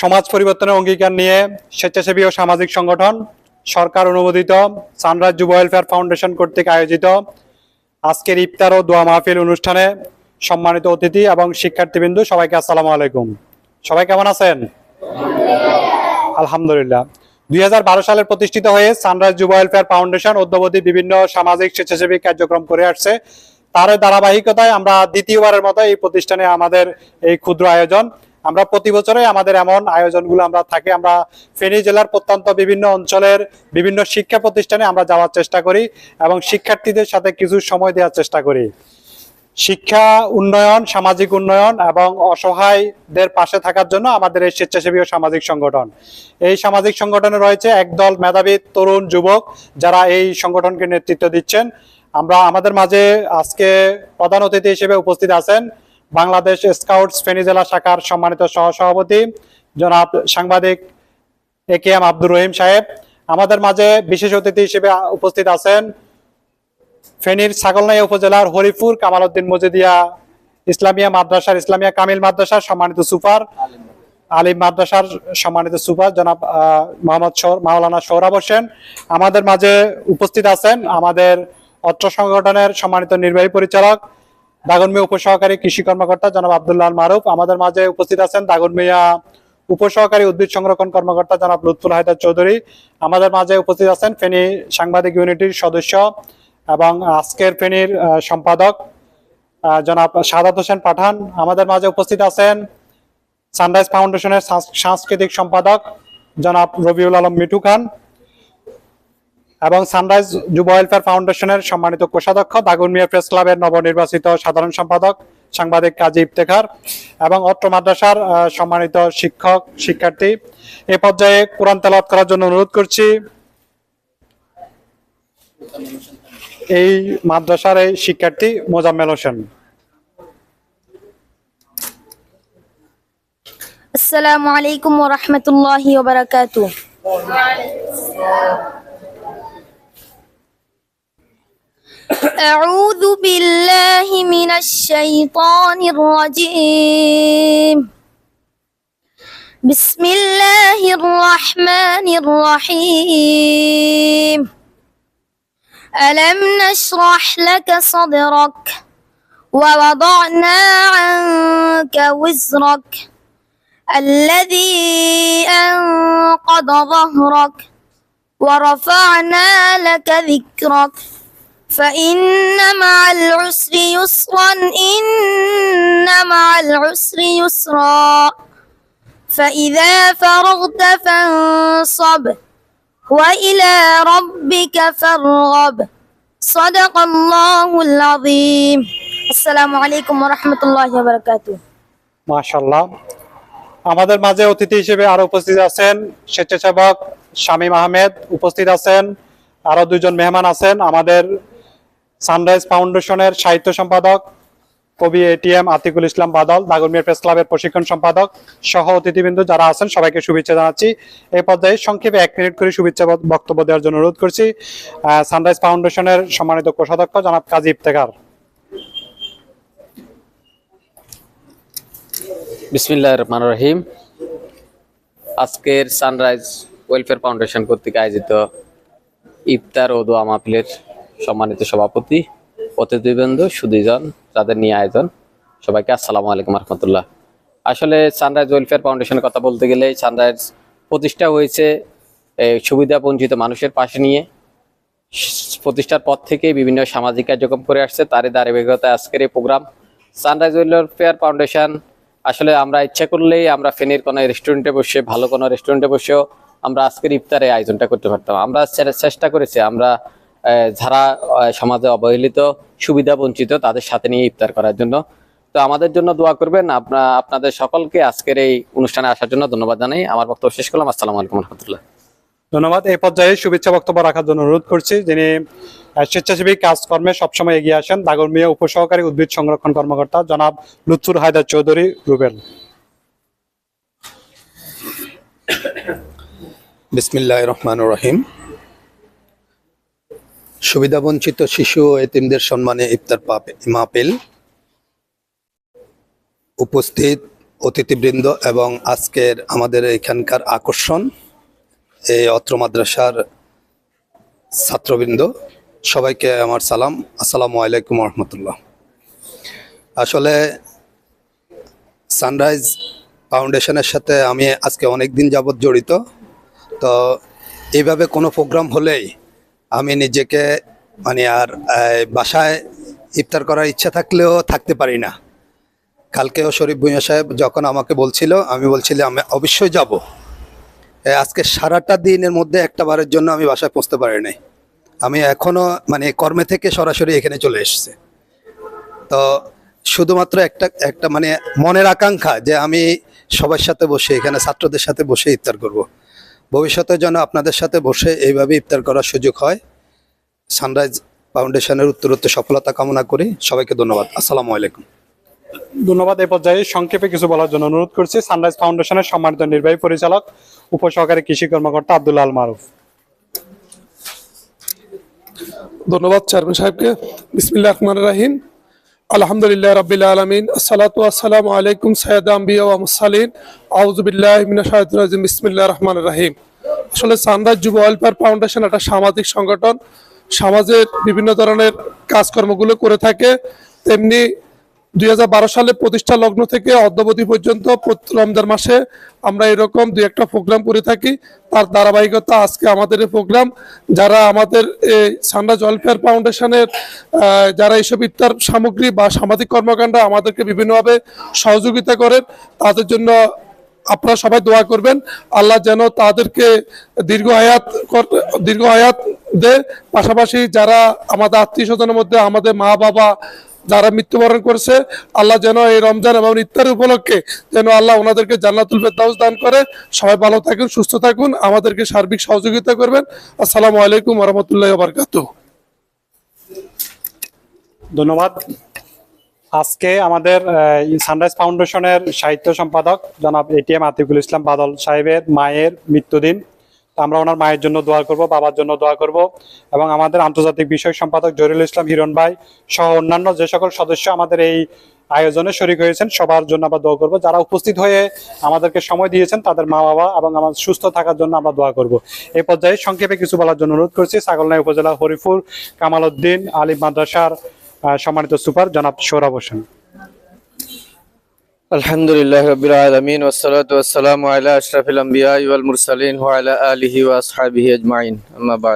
সমাজ পরিবর্তনের অঙ্গীকার নিয়ে স্বেচ্ছাসেবী ও সামাজিক সংগঠন, সরকার অনুমোদিত সানরাইজ যুব ওয়েলফেয়ার ফাউন্ডেশন কর্তৃক আয়োজিত আজকের ইফতার ও দোয়া মাহফিল অনুষ্ঠানে সম্মানিত অতিথি এবং শিক্ষার্থীবৃন্দু, সবাইকে আসসালামু আলাইকুম। সবাই কেমন আছেন? আলহামদুলিল্লাহ। দুই হাজার বারো সালে প্রতিষ্ঠিত হয়ে সানরাইজ যুব ওয়েলফেয়ার ফাউন্ডেশন অদ্যবধি বিভিন্ন সামাজিক স্বেচ্ছাসেবী কার্যক্রম করে আসছে। তার ধারাবাহিকতায় আমরা দ্বিতীয়বারের মতো এই প্রতিষ্ঠানে আমাদের এই ক্ষুদ্র আয়োজন আমরা প্রতি বছরে আমাদের এমন আয়োজনগুলো আমরা থাকি, আমরা ফেনী জেলার প্রত্যন্ত বিভিন্ন অঞ্চলের বিভিন্ন শিক্ষা প্রতিষ্ঠানে আমরা যাওয়ার চেষ্টা করি এবং শিক্ষার্থীদের সাথে কিছু সময় দেওয়ার চেষ্টা করি। শিক্ষা উন্নয়ন, সামাজিক উন্নয়ন এবং অসহায়দের পাশে থাকার জন্য আমাদের এই স্বেচ্ছাসেবী ও সামাজিক সংগঠন। এই সামাজিক সংগঠনে রয়েছে একদল মেধাবী তরুণ যুবক যারা এই সংগঠনকে নেতৃত্ব দিচ্ছেন। আমরা আমাদের মাঝে আজকে প্রধান অতিথি হিসেবে উপস্থিত আছেন বাংলাদেশ স্কাউটস ফেনী জেলা শাখার সম্মানিত সহসভাপতি জনাব সাংবাদিক এ কে এম আব্দুর রহিম সাহেব। আমাদের মাঝে বিশেষ অতিথি হিসেবে উপস্থিত আছেন ফেনীর ছাগলনাই উপজেলার হরিপুর কামাল উদ্দিন মজিদিয়া ইসলামিয়া মাদ্রাসার ইসলামিয়া কামিল মাদ্রাসার সম্মানিত সুপার, আলিম মাদ্রাসার সম্মানিত সুপার জনাব মোহাম্মদ মাওলানা সৌরভ হোসেন। আমাদের মাঝে উপস্থিত আছেন আমাদের অত্র সংগঠনের সম্মানিত নির্বাহী পরিচালক দাগনমিয়া উপসহকারী কৃষি কর্মকর্তা জনাব আব্দুল্লাহ মারুফ। আমাদের মাঝে উপস্থিত আছেন দাগনমিয়া উপসহকারী উদ্ভিদ সংরক্ষণ কর্মকর্তা জনাব লুৎফুল হায়দার চৌধুরী। আমাদের মাঝে উপস্থিত আছেন ফেনী সাংবাদিক ইউনিটির সদস্য এবং আজকের ফেনীর সম্পাদক জনাব সাদাত হোসেন পাঠান। আমাদের মাঝে উপস্থিত আছেন সানরাইজ ফাউন্ডেশনের সাংস- সাংস্কৃতিক সম্পাদক জনাব রবিউল আলম মিঠু খান। এবং সানরাইজ যুব ওয়েলফেয়ার ফাউন্ডেশনের সম্মানিত কোষাধ্যক্ষ দাগুন মিয়া প্রেস ক্লাবের নবনির্বাচিত সাধারণ সম্পাদক, সাংবাদিক কাজী ইফতেখার এবং অত্র মাদ্রাসার সম্মানিত শিক্ষক, শিক্ষার্থী। এ পর্যায়ে কোরআন তেলাওয়াত করার জন্য অনুরোধ করছি। এই মাদ্রাসার এই শিক্ষার্থী মোজাম্মেল হোসেন। আসসালামু আলাইকুম ওয়া রাহমাতুল্লাহি ওয়া বারাকাতুহু। أعوذ بالله من الشيطان الرجيم. بسم الله الرحمن الرحيم. ألم نشرح لك صدرك ووضعنا عنك وزرك الذي أنقض ظهرك ورفعنا لك ذكرك. فإن مع العسر يسرا إن مع العسر يسرا فإذا فرغت فانصب وإلى ربك فارغب صدق الله العظيم السلام عليكم ورحمة الله وبركاته মাশাল্লাহ আমাদের মাঝে অতিথি হিসেবে আরো উপস্থিত আছেন স্বেচ্ছাসেবক শামীম আহমেদ উপস্থিত আছেন আরো দুজন মেহমান আছেন আমাদের সানরাইজ ফাউন্ডেশনের সাহিত্য সম্পাদক, কবি এটিএম আতিকুল ইসলাম বাদল দাগরমিয়া প্রেস ক্লাবের প্রশিক্ষণ সম্পাদক সহ অতিথিবৃন্দ যারা আছেন, সবাইকে শুভেচ্ছা জানাচ্ছি। এই পর্যায়ে সংক্ষেপে এক মিনিট করে শুভেচ্ছা বক্তব্য দেওয়ার জন্য অনুরোধ করছি। সানরাইজ ফাউন্ডেশনের সম্মানিত কোষাধ্যক্ষ জনাব কাজী ইফতেকার বিসমিল্লাহ রহমান রহিম। আজকের সানরাইজ ওয়েলফেয়ার ফাউন্ডেশন কর্তৃক আয়োজিত ইফতার ও দোয়া মাহফিলের সম্মানিত সভাপতি, অতিথিবৃন্দ, সুদীজন, যাদের নিয়ে আয়োজন। সবাইকে আসসালামু আলাইকুম রহমতুল্লাহ। আসলে সানরাইজ ওয়েলফেয়ার ফাউন্ডেশনের কথা বলতে গেলে সানরাইজ প্রতিষ্ঠা হয়েছে সুবিধা বঞ্চিত মানুষের পাশে নিয়ে। প্রতিষ্ঠার পর থেকে বিভিন্ন সামাজিক কার্যক্রম করে আসছে, তারই ধারাবাহিকতায় আজকের এই প্রোগ্রাম। সানরাইজ ওয়েলফেয়ার ফাউন্ডেশন, আসলে আমরা ইচ্ছা করলেই আমরা ফেনীর কোনো রেস্টুরেন্টে বসে, ভালো কোনো রেস্টুরেন্টে বসেও আমরা আজকের ইফতারে আয়োজনটা করতে পারতাম। আমরা চেষ্টা করেছি, আমরা যারা সমাজে অবহেলিত সুবিধা বঞ্চিত তাদের সাথে নিয়ে ইফতার করার জন্য। তো আমাদের জন্য দোয়া করবেন। আপনা আপনাদের সকলকে আজকের এই অনুষ্ঠানে আসার জন্য ধন্যবাদ জানাই। আমার বক্তব্য শেষ করলাম। আসসালামু আলাইকুম রহমতুল্লাহ। ধন্যবাদ। এই পর্যায়ে শুভেচ্ছা বক্তব্য রাখার জন্য অনুরোধ করছি যিনি আহ, স্বেচ্ছাসেবী কাজকর্মে সবসময় এগিয়ে আসেন দাগরমিয়া উপসহকারী উদ্ভিদ সংরক্ষণ কর্মকর্তা জনাব লুৎফুর হায়দার চৌধুরী রুবেল। বিসমিল্লাহ রহমান রহিম। সুবিধাবঞ্চিত শিশু ও এতিমদের সম্মানে ইফতার মাহফিল। উপস্থিত অতিথিবৃন্দ এবং আজকের আমাদের এখানকার আকর্ষণ, এই অত্র মাদ্রাসার ছাত্রবৃন্দ, সবাইকে আমার সালাম। আসসালামু আলাইকুম রহমতুল্লাহ আসলে সানরাইজ ফাউন্ডেশনের সাথে আমি আজকে অনেক দিন যাবৎ জড়িত, তো এইভাবে কোনো প্রোগ্রাম হলেই আমি নিজেকে মানে আর বাসায় ইফতার করার ইচ্ছা থাকলেও থাকতে পারি না। কালকেও শরীফ ভুঁইয়া সাহেব যখন আমাকে বলছিল, আমি বলছিলাম, আমি অবশ্যই যাব। আজকে সারাটা দিনের মধ্যে একটা বারের জন্য আমি বাসায় পৌঁছতে পারি নাই। আমি এখনও মানে কর্মে থেকে সরাসরি এখানে চলে এসেছে। তো শুধুমাত্র একটা একটা মানে মনের আকাঙ্ক্ষা যে আমি সবার সাথে বসে, এখানে ছাত্রদের সাথে বসে ইফতার করব। ভবিষ্যতে যেন আপনাদের সাথে বসে এইভাবে ইফতার করার সুযোগ হয়। সানরাইজ ফাউন্ডেশনের উত্তরোত্তর সফলতা কামনা করি। সবাইকে ধন্যবাদ। আসসালামু আলাইকুম। ধন্যবাদ এই পর্যায়ে। সংক্ষেপে কিছু বলার জন্য অনুরোধ করছি। সানরাইজ ফাউন্ডেশনের সম্মানিত নির্বাহী পরিচালক উপসহকারী কৃষি কর্মকর্তা আব্দুল আল মারুফ। ধন্যবাদ চেয়ারম্যান সাহেবকে। বিসমিল্লাহ রহমান রাহিম। আলহামদুলিল্লাহ রবিল আলমিন, আসসালাতু আসসালামু আলাইকুম সৈয়দ আম্বিয়া ওয়া মুরসালিন। আউযু বিল্লাহি মিনাশ শাইতানির রাজিম, বিসমিল্লাহির রহমানির আসলে সান্দার যুব ওয়েলফেয়ার ফাউন্ডেশন একটা সামাজিক সংগঠন। সমাজের বিভিন্ন ধরনের কাজকর্মগুলো করে থাকে। তেমনি বারো সালে প্রতিষ্ঠা লগ্ন থেকে অদ্যবধি পর্যন্ত রমজান মাসে আমরা এরকম দুই একটা প্রোগ্রাম করে থাকি। তার ধারাবাহিকতা আজকে আমাদের এই প্রোগ্রাম। যারা আমাদের এই সানরাজ ওয়েলফেয়ার ফাউন্ডেশনের যারা এইসব ইফতার সামগ্রী বা সামাজিক কর্মকাণ্ড আমাদেরকে বিভিন্নভাবে সহযোগিতা করেন, তাদের জন্য আপনারা সবাই দোয়া করবেন। আল্লাহ যেন তাদেরকে দীর্ঘ আয়াত দীর্ঘ আয়াত দে। পাশাপাশি যারা আমাদের আত্মীয় স্বজনের মধ্যে আমাদের মা বাবা যারা মৃত্যুবরণ করছে, আল্লাহ যেন এই রমজান এবং ইত্যাদি উপলক্ষে যেন আল্লাহ ওনাদেরকে জান্নাতুল ফেরদাউস দান করে। সবাই ভালো থাকুন, সুস্থ থাকুন, আমাদেরকে সার্বিক সহযোগিতা করবেন। আসসালামু আলাইকুম রহমতুল্লাহ বারকাতুহ ধন্যবাদ। আজকে আমাদের সানরাইজ ফাউন্ডেশনের সাহিত্য সম্পাদক জনাব এটিএম আতিকুল ইসলাম বাদল সাহেবের মায়ের মৃত্যুদিন। আমরা ওনার মায়ের জন্য দোয়া করব, বাবার জন্য দোয়া করব। এবং আমাদের আন্তর্জাতিক বিষয় সম্পাদক জহিরুল ইসলাম হিরণ ভাই সহ অন্যান্য যে সকল সদস্য আমাদের এই আয়োজনে শরিক হয়েছেন, সবার জন্য আমরা দোয়া করব। যারা উপস্থিত হয়ে আমাদেরকে সময় দিয়েছেন, তাদের মা বাবা এবং আমার সুস্থ থাকার জন্য আমরা দোয়া করব। এই পর্যায়ে সংক্ষেপে কিছু বলার জন্য অনুরোধ করছি। ছাগলনাই উপজেলা হরিপুর কামাল উদ্দিন, আলিম মাদ্রাসার সম্মানিত সুপার জনাব সৌরভ হোসেন। আলহামদুলিল্লাহ রবিল আলমিন ওসালাত ওয়াসালাম আলা আশরাফিল আম্বিয়া ওয়াল মুরসালিন ওয়ালা আলিহি ওয়া আসহাবিহি আজমাইন। আম্মা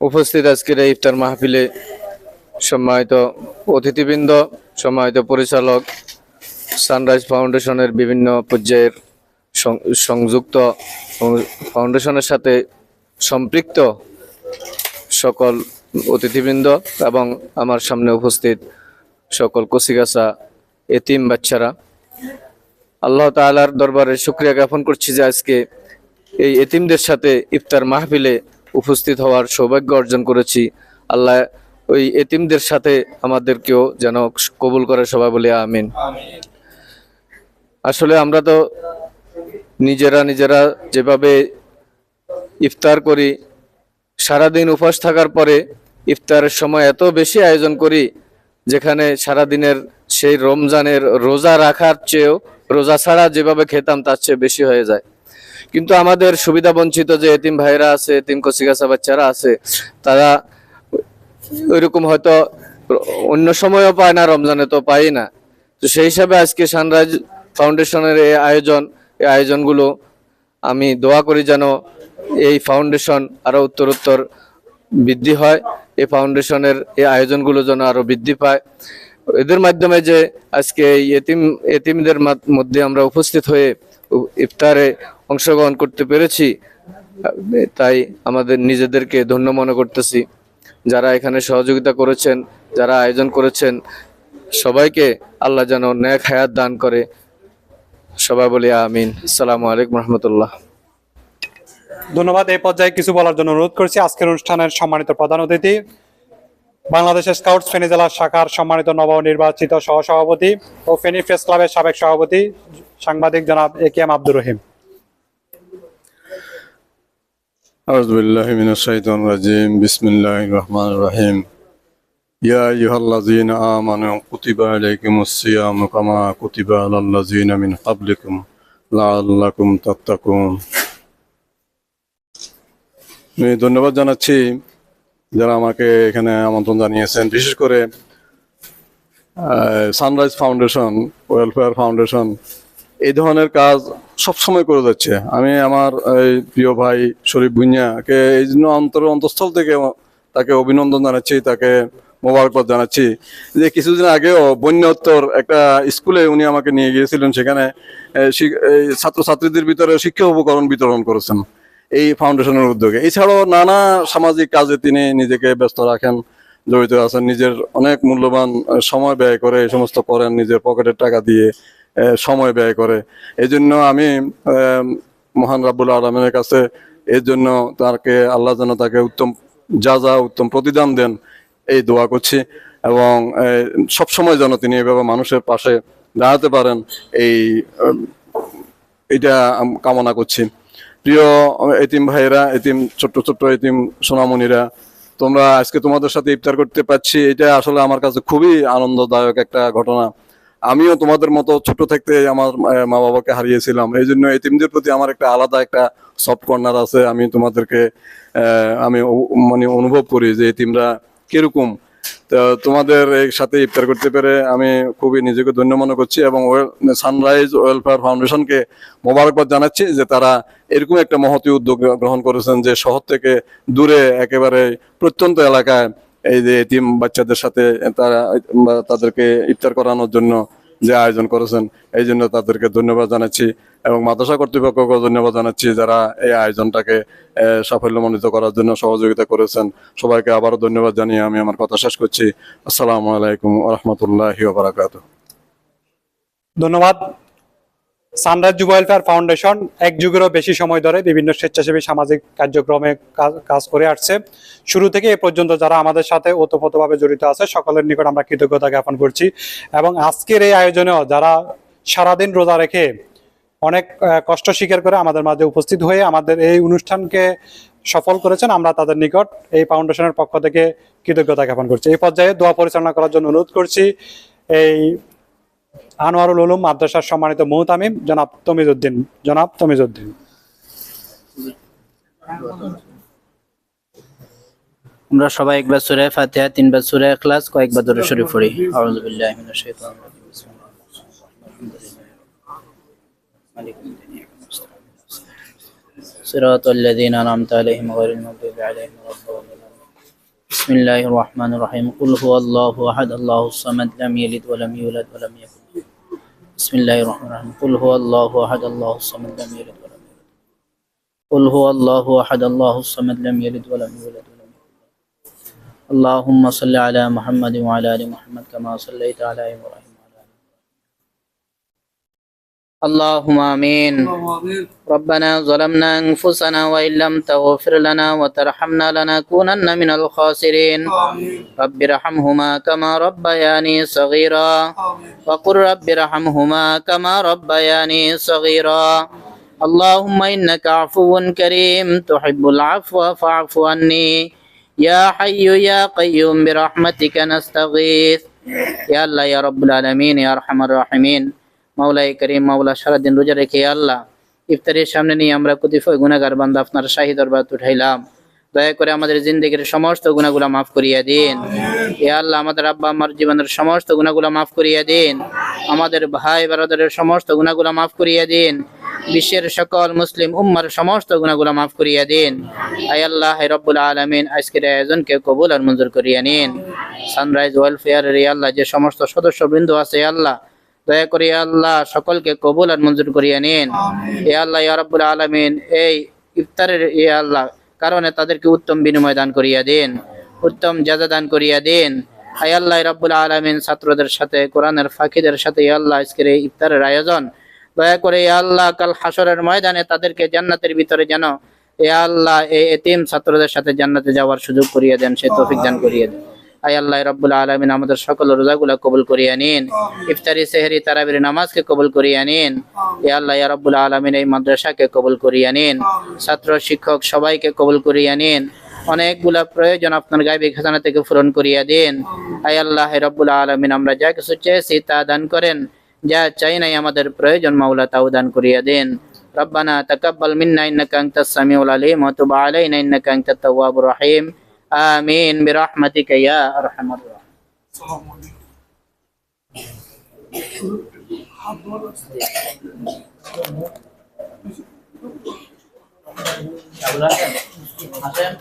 উপস্থিত আজকের এই ইফতার মাহফিলে সম্মানিত অতিথিবৃন্দ, সম্মানিত পরিচালক, সানরাইজ ফাউন্ডেশনের বিভিন্ন পর্যায়ের সংযুক্ত ফাউন্ডেশনের সাথে সম্পৃক্ত সকল অতিথিবৃন্দ এবং আমার সামনে উপস্থিত সকল কচিকাচা এতিম বাচ্চারা। আল্লাহ তাআলার দরবারে শুক্রিয়া জ্ঞাপন করছি যে আজকে এই এতিমদের সাথে ইফতার মাহফিলে উপস্থিত হওয়ার সৌভাগ্য অর্জন করেছি। আল্লাহ ওই এতিমদের সাথে আমাদেরকেও যেন কবুল করে সবাই বলে আমিন। আসলে আমরা তো নিজেরা নিজেরা যেভাবে ইফতার করি, সারাদিন উপাস থাকার পরে ইফতারের সময় এত বেশি আয়োজন করি, যেখানে সারাদিনের সেই রমজানের রোজা রাখার চেয়েও, রোজা ছাড়া যেভাবে খেতাম তার চেয়ে বেশি হয়ে যায়। কিন্তু আমাদের সুবিধা বঞ্চিত যে এতিম ভাইরা আছে, এতিম কচিকাচা বাচ্চারা আছে, তারা ওইরকম হয়তো অন্য সময়ও পায় না, রমজানে তো পাই না। তো সেই হিসাবে আজকে সানরাইজ ফাউন্ডেশনের এই আয়োজন, এই আয়োজনগুলো আমি দোয়া করি যেন এই ফাউন্ডেশন আরও উত্তরোত্তর বৃদ্ধি হয়, এই ফাউন্ডেশনের এই আয়োজনগুলো যেন আরও বৃদ্ধি পায়। এদের মাধ্যমে যে আজকে এতিম এতিমদের মধ্যে আমরা উপস্থিত হয়ে ইফতারে অংশগ্রহণ করতে পেরেছি তাই আমাদের নিজেদেরকে ধন্য মনে করতেছি। যারা এখানে সহযোগিতা করেছেন, যারা আয়োজন করেছেন, সবাইকে আল্লাহ যেন ন্যাক হায়াত দান করে। সবাই বলি আমিন। আসসালামু আলাইকুম রহমতুল্লাহ। ধন্যবাদ, এই পর্যায়ে কিছু বলার জন্য অনুরোধ করছি। আজকের অনুষ্ঠানের সম্মানিত প্রধান অতিথি বাংলাদেশের স্কাউটস ফেনী জেলা শাখার সম্মানিত নবনির্বাচিত সহসভাপতি ও ফেনী প্রেস ক্লাবের সাবেক সভাপতি সাংবাদিক জনাব এ কে এম আব্দুর রহিম أعوذ بالله من الشيطان الرجيم بسم الله الرحمن الرحيم يا أيها الذين آمنوا كتب عليكم الصيام كما كتب على الذين من قبلكم لعلكم تتقون আমি ধন্যবাদ জানাচ্ছি যারা আমাকে এখানে আমন্ত্রণ জানিয়েছেন, বিশেষ করে সানরাইজ ফাউন্ডেশন ওয়েলফেয়ার ফাউন্ডেশন এই ধরনের কাজ সবসময় করে যাচ্ছে। আমি আমার এই প্রিয় ভাই শরীফ ভুঁইয়াকে এই জন্য অন্তর অন্তঃস্থল থেকে তাকে অভিনন্দন জানাচ্ছি, তাকে মোবারকবাদ জানাচ্ছি যে কিছুদিন আগেও বন্যোত্তর একটা স্কুলে উনি আমাকে নিয়ে গিয়েছিলেন। সেখানে ছাত্রছাত্রীদের ভিতরে শিক্ষা উপকরণ বিতরণ করেছেন। এই ফাউন্ডেশনের উদ্যোগে। এছাড়াও নানা সামাজিক কাজে তিনি নিজেকে ব্যস্ত রাখেন, জড়িত আছেন, নিজের অনেক মূল্যবান সময় ব্যয় করে এই সমস্ত করেন, নিজের পকেটের টাকা দিয়ে সময় ব্যয় করে। এই জন্য আমি মহান রাব্বুল আলমের কাছে এর জন্য তাকে, আল্লাহ যেন তাকে উত্তম, যা যা উত্তম প্রতিদান দেন, এই দোয়া করছি এবং সব সময় যেন তিনি এভাবে মানুষের পাশে দাঁড়াতে পারেন, এই এটা কামনা করছি। প্রিয় এতিম ভাইয়েরা, এতিম ছোট্ট ছোট্ট এতিম সোনামণিরা, তোমরা আজকে তোমাদের সাথে ইফতার করতে পারছি। এটা আসলে আমার কাছে খুবই আনন্দদায়ক একটা ঘটনা। আমিও তোমাদের মতো ছোট থাকতে আমার মা বাবাকে হারিয়েছিলাম। এই জন্য এতিমদের প্রতি আমার একটা আলাদা একটা সফট কর্নার আছে। আমি তোমাদেরকে আমি মানে অনুভব করি যে এতিমরা কীরকম তোমাদের এই সাথে ইফতার করতে পেরে আমি খুবই নিজেকে ধন্য মনে করছি এবং সানরাইজ ওয়েলফেয়ার ফাউন্ডেশনকে মোবারকবাদ জানাচ্ছি যে তারা এরকম একটা মহতি উদ্যোগ গ্রহণ করেছেন যে শহর থেকে দূরে একেবারে প্রত্যন্ত এলাকায় এই যে এতিম বাচ্চাদের সাথে তারা, তাদেরকে ইফতার করানোর জন্য যে আয়োজন করেছেন, এই জন্য তাদেরকে ধন্যবাদ জানাচ্ছি। এবং মাদ্রাসা কর্তৃপক্ষকে ধন্যবাদ জানাচ্ছি যারা এই আয়োজনটাকে সাফল্যমণ্ডিত করার জন্য সহযোগিতা করেছেন। সবাইকে আবারও ধন্যবাদ জানিয়ে আমি আমার কথা শেষ করছি। আসসালামু আলাইকুম রহমতুল্লাহি বারাকাত ধন্যবাদ। সানরাইজ যুব ওয়েলফেয়ার ফাউন্ডেশন এক যুগেরও বেশি সময় ধরে বিভিন্ন স্বেচ্ছাসেবী সামাজিক কার্যক্রমে কাজ করে আসছে। শুরু থেকে এ পর্যন্ত যারা আমাদের সাথে ওতপ্রোতভাবে জড়িত আছে, সকলের নিকট আমরা কৃতজ্ঞতা জ্ঞাপন করছি। এবং আজকের এই আয়োজনেও যারা সারাদিন রোজা রেখে অনেক কষ্ট স্বীকার করে আমাদের মাঝে উপস্থিত হয়ে আমাদের এই অনুষ্ঠানকে সফল করেছেন। আমরা তাদের নিকট এই ফাউন্ডেশনের পক্ষ থেকে কৃতজ্ঞতা জ্ঞাপন করছি। এই পর্যায়ে দোয়া পরিচালনা করার জন্য অনুরোধ করছি এই আনোয়ারুল উলুম মাদ্রাসার সম্মানিত মুহতামিম জনাব তমিজউদ্দিন। জনাব তমিজউদ্দিন। আমরা সবাই একবার সুরে ফাতিহা তিনবার সূরা ইখলাস কয়েকবার দরুদ শরীফ পড়ি। রাজিম। صراط الذين أنعمت عليهم غير المغضوب عليهم ولا بسم الله الرحمن الرحيم. قل هو الله أحد الله الصمد لم يلد ولم يولد ولم يكن. بسم الله الرحمن الرحيم. قل هو الله أحد الله الصمد لم يلد ولم يولد. قل هو الله أحد الله الصمد لم يلد ولم يولد ولم يكن. له اللهم صل على محمد وعلى آل محمد كما صليت على إبراهيم وعلى ال اللهم آمين. ربنا ظلمنا أنفسنا وإن لم تغفر لنا وترحمنا لنكونن من الخاسرين. رب ارحمهما كما ربياني صغيرا. وقل رب ارحمهما كما ربياني صغيرا. اللهم إنك عفو كريم تحب العفو فاعف عني. يا حي يا قيوم برحمتك نستغيث. يا الله يا رب العالمين يا أرحم الراحمين. মাওলাই করিম, মাওলা সারাদিন রোজা রেখে আল্লাহ, ইফতারের সামনে নিয়ে আমরা কতিপয় গুণাগার বান্দা আপনার শাহী দরবার উঠাইলাম। দয়া করে আমাদের জিন্দগির সমস্ত গুণাগুলা মাফ করিয়া দিন। এ আল্লাহ, আমাদের আব্বা আমার জীবনের সমস্ত গুণাগুলা মাফ করিয়া দিন। আমাদের ভাই বারাদারের সমস্ত গুণাগুলা মাফ করিয়া দিন। বিশ্বের সকল মুসলিম উম্মার সমস্ত গুণাগুলা মাফ করিয়া দিন। আয় আল্লাহ রব্বুল আলমিন, আজকের আয়োজনকে কবুল আর মঞ্জুর করিয়া নিন। সানরাইজ ওয়েলফেয়ারের আল্লাহ, যে সমস্ত সদস্যবৃন্দ আছে আল্লাহ দয়া করে আল্লাহ সকলকে কবুল আর মঞ্জুর করিয়া নিন। এ আল্লাহ ইয়া রব্বুল আলমিন এই ইফতারের ইয়া আল্লাহ কারণে তাদেরকে উত্তম বিনিময় দান করিয়া দিন উত্তম জাজা দান করিয়া দিন। আয় আল্লাহ রব্বুল আলমিন ছাত্রদের সাথে কোরআনের ফাঁকিদের সাথে ইয়া আল্লাহ আজকের এই ইফতারের আয়োজন। দয়া করে আল্লাহ কাল হাসরের ময়দানে তাদেরকে জান্নাতের ভিতরে যেন এ আল্লাহ এ এতিম ছাত্রদের সাথে জান্নাতে যাওয়ার সুযোগ করিয়ে দেন সে তৌফিক দান করিয়ে দেন। আয় আল্লাহ রব্বুল আলমিন আমাদের সকল রোজাগুলা কবুল করিয়া নিন ইফতারি সেহরি তারাবির নামাজকে কবুল করিয়া নিন এ আল্লাহ ইয়া রব্বুল আলমিন এই মাদ্রাসাকে কবুল করিয়া নিন ছাত্র শিক্ষক সবাইকে কবুল করিয়া নিন অনেকগুলা প্রয়োজন আপনার গাইবী খাজানা থেকে পূরণ করিয়া দিন আয় আল্লাহ রব্বুল আলমিন আমরা যা কিছু চেয়েছি তা দান করেন যা চাই নাই আমাদের প্রয়োজন মাওলা তাও দান করিয়া দিন ربنا تقبل منا انك انت السميع العليم وتب علينا انك انت التواب الرحيم امين برحمتك يا ارحم الراحمين আসেন